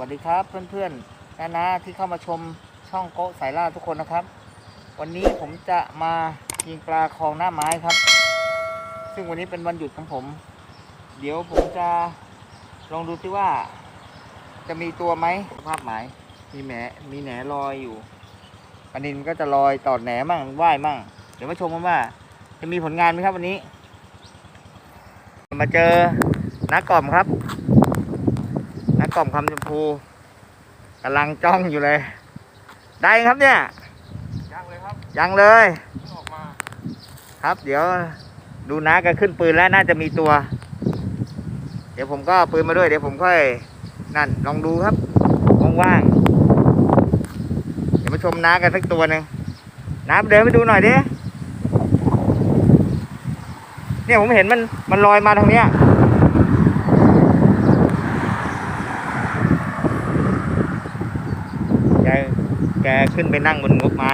วัสดีครับเพื่อนๆนานาที่เข้ามาชมช่องโกสายล่าทุกคนนะครับ วันนี้ผมจะมายิงปลาคลองหน้าไม้ครับ ซึ่งวันนี้เป็นวันหยุดของผม เดี๋ยวผมจะลองดูซิว่า จะมีตัวไหมภาพหมายมีแหมมีแหนลอยอยู่ปลานินก็จะลอยตอดแหนมั่งว่ายมั่ง เดี๋ยวมาชมกันว่า จะมีผลงานไหมครับวันนี้ มาเจอนักกล่อมครับ กกล่อมคำชมพูกำลังจ้องอยู่เลย ได้ครับเนี่ย ยังเลยครับยังเลยเพิ่งออกมา ครับเดี๋ยวดูน้าแกันขึ้นปืนแล้วน่าจะมีตัว เดี๋ยวผมก็เอาปืนมาด้วยเดี๋ยวผมค่อยนั่นลองดูครับว่างๆเดี๋ยวมาชมน้ากันสักตัวหนึ่งน้าเดินไปดูหน่อยดิเนี่ยผมเห็นมันมันลอยมาทางเนี้ยแกแก ขึ้นไปนั่งบนงบไม้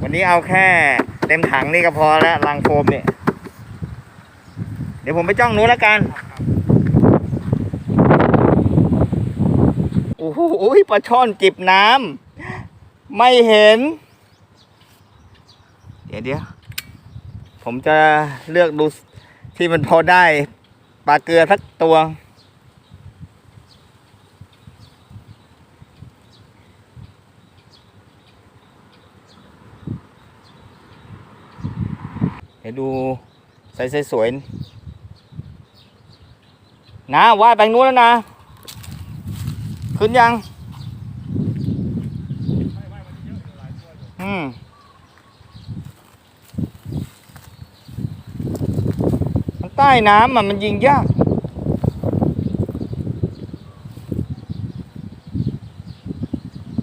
วันนี้เอาแค่เต็มถังนี่ก็พอแล้วลังโฟมเนี่ยเดี๋ยวผมไปจ้องนู้นแล้วกัน โอ้โหปลาช่อนจิบน้ำไม่เห็น เดี๋ยวเดี๋ยวผมจะเลือกดูที่มันพอได้ปลาเกลือสักตัว เดี๋ยวดูใสๆสวยๆนะว่ายไปนู้นแล้วนะ ขึ้นยัง อืมมันใต้น้ำอะมันยิงยาก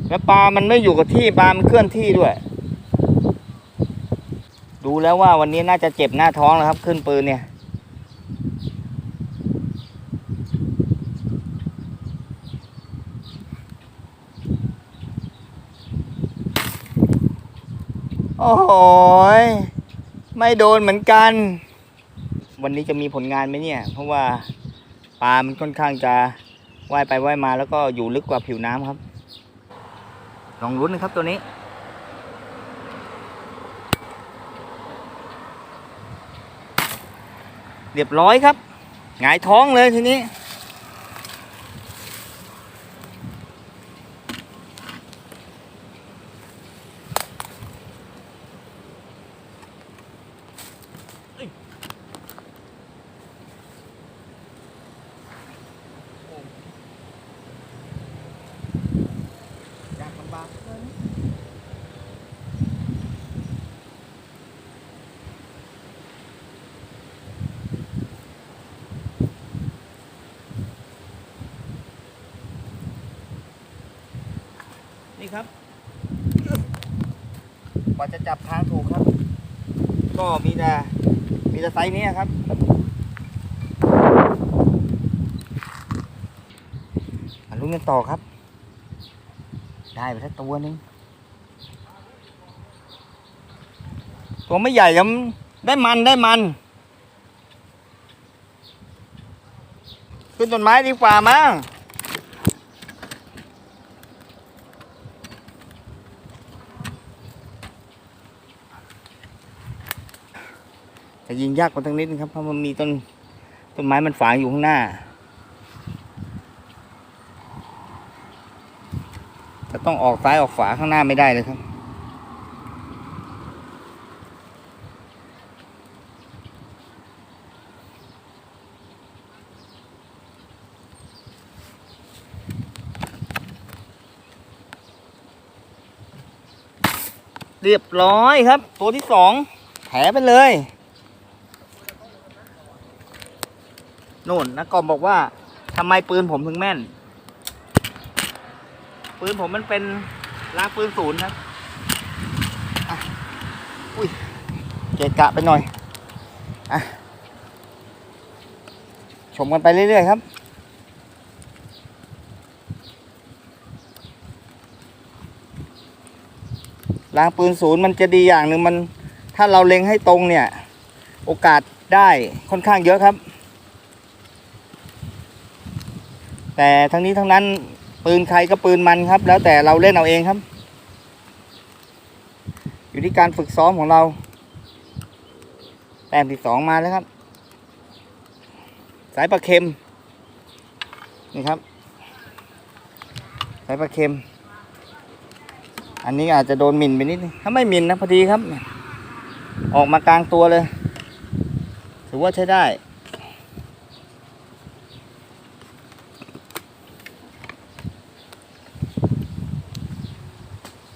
แล้วปลามันไม่อยู่กับที่ปลามันเคลื่อนที่ด้วย ดูแล้วว่าวันนี้น่าจะเจ็บหน้าท้องแล้วครับ ขึ้นปืนเนี่ย โอ้โหยไม่โดนเหมือนกัน วันนี้จะมีผลงานไหมเนี่ย เพราะว่าปลามันค่อนข้างจะว่ายไปว่ายมาแล้วก็อยู่ลึกกว่าผิวน้ำครับ ลองรุ้นนะครับตัวนี้ เรียบร้อยครับ หงายท้องเลยทีนี้ ยากลำบากเลย นี่ ครับกว่าจะจับทางถูกครับ ก็มีแต่มีแต่ไซส์นี้ครับ มาลุ้นกันต่อครับ ได้ไปสักตัวหนึง ตัวไม่ใหญ่ยังได้มันได้มัน ขึ้นต้นไม้ดีกว่ามั้ง ยิงยากกว่าทั้งนิดนึงครับ เพราะมันมีต้นต้นไม้มันฝังอยู่ข้างหน้า จะต้องออกซ้ายออกขวาข้างหน้าไม่ได้เลยครับ เรียบร้อยครับ ตัวที่สองแถไปเลย นู่นนักกอมบอกว่าทำไมปืนผมถึงแม่น ปืนผมมันเป็นล้างปืนศูนย์ครับอุ้ยเกะกะไปหน่อยอะชมกันไปเรื่อยๆครับล้างปืนศูนย์มันจะดีอย่างหนึ่งมัน ถ้าเราเล็งให้ตรงเนี่ย โอกาสได้ค่อนข้างเยอะครับ แต่ทั้งนี้ทั้งนั้นปืนใครก็ปืนมันครับ แล้วแต่เราเล่นเอาเองครับ อยู่ที่การฝึกซ้อมของเราแต้มที่สองมาแล้วครับ สายปลาเค็มนี่ครับ สายปลาเค็ม อันนี้อาจจะโดนหมิ่นไปนิดนึงถ้าไม่หมิ่นนะพอดีครับ ออกมากลางตัวเลย ถือว่าใช้ได้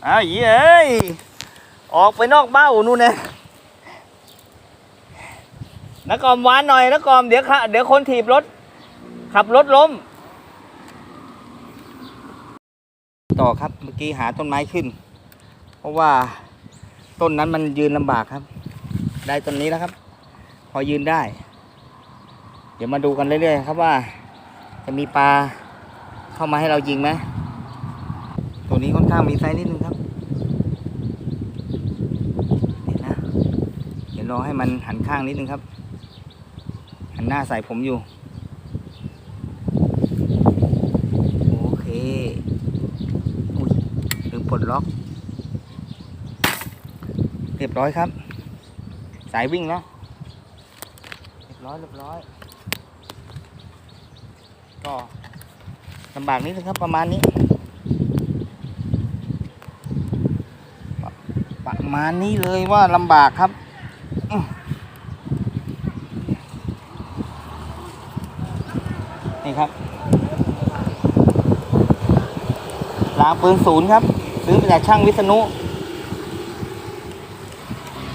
อ้าวยี่เอ้ยออกไปนอกเบ้านู่นนะนักกอมหวานหน่อยนักกอมเดี๋ยวค่ะเดี๋ยวคนถีบรถ ขับรถล้ม ต่อครับเมื่อกี้หาต้นไม้ขึ้น เพราะว่าต้นนั้นมันยืนลำบากครับ ได้ต้นนี้แล้วครับ พอยืนได้ เดี๋ยวมาดูกันเรื่อยๆครับว่า จะมีปลาเข้ามาให้เรายิงไหมตัวนี้ ข้างมีไซส์นิดนึงครับเดี๋ยวนะเดี๋ยวรอให้มันหันข้างนิดนึงครับ หันหน้าใส่ผมอยู่ โอเคอุ้ยลืมปลดล็อก เรียบร้อยครับ สายวิ่งแล้วเรียบร้อยเรียบร้อยก็ลำบากนิดนึงครับประมาณนี้ ประ ประมาณนี้เลยว่าลำบากครับนี่ครับลางปืนศูนย์ครับ ซื้อมาจากช่างวิษณุ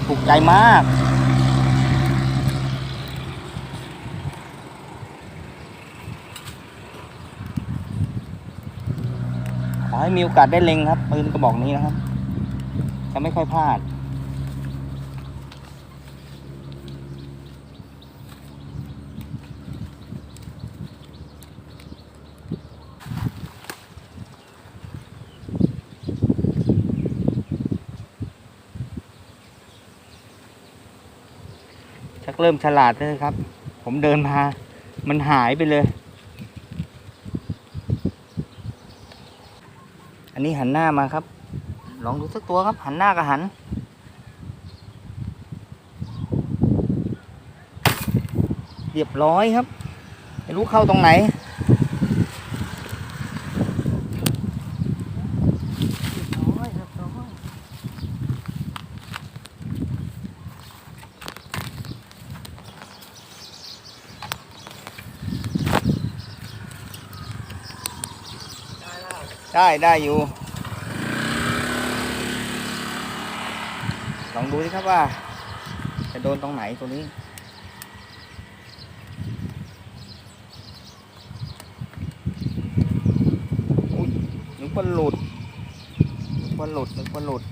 ถูกใจมาก ขอให้มีโอกาสได้เล็งครับปืนกระบอกนี้นะครับ ไม่ค่อยพลาด ชักเริ่มฉลาดเลยครับ ผมเดินมา มันหายไปเลย อันนี้หันหน้ามาครับ ลองดูสักตัวครับ หันหน้ากับหัน เรียบร้อยครับไม่รู้เข้าตรงไหน ได้ได้อยู่ ล องดูสิครับว่า จะโดนตรงไหนตัวนี้อุ้ยนึกว่าหลุดนึกว่าหลุดนึกว่าหลุด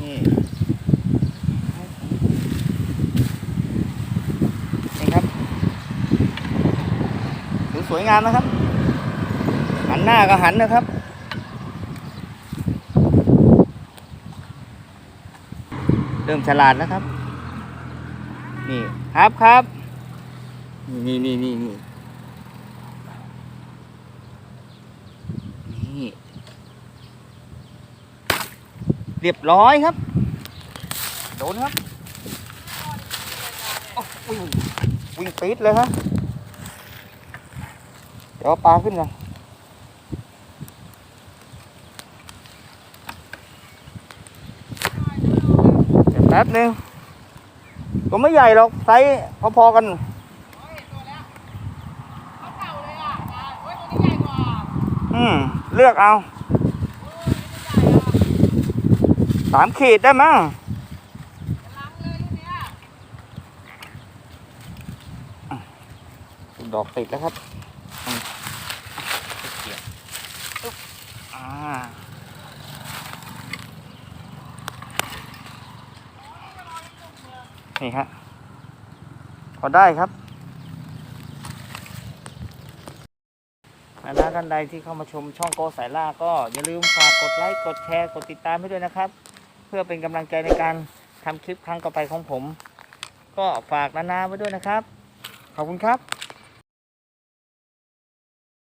นี่ นี่ครับถือ สวยงามนะครับ หันหน้าก็หันนะครับ เริ่มฉลาดแล้วครับ นี่ครับครับ นี่นี่นี่นี่นี่เรียบร้อยครับ โดนครับวิ่งวิ่งปี๊ดเลยฮะเดี๋ยวเอาปลาขึ้นก่อนเดี๋ยวแป๊บนึงตัวไม่ใหญ่หรอกไซส์พอๆกันอืมเลือกเอาสามขีดได้มั้งดอกติดแล้วครับอืมเกี่ยวปึ๊บ อ่านี่ฮะพอได้ครับนะท่านใดที่เข้ามาชมช่องโกสายล่าก็อย่าลืมฝากกดไลค์กดแชร์กดติดตามให้ด้วยนะครับ เพื่อเป็นกำลังใจในการทำคลิปครั้งต่อไปของผม ก็ฝากนานาไว้ด้วยนะครับ ขอบคุณครับ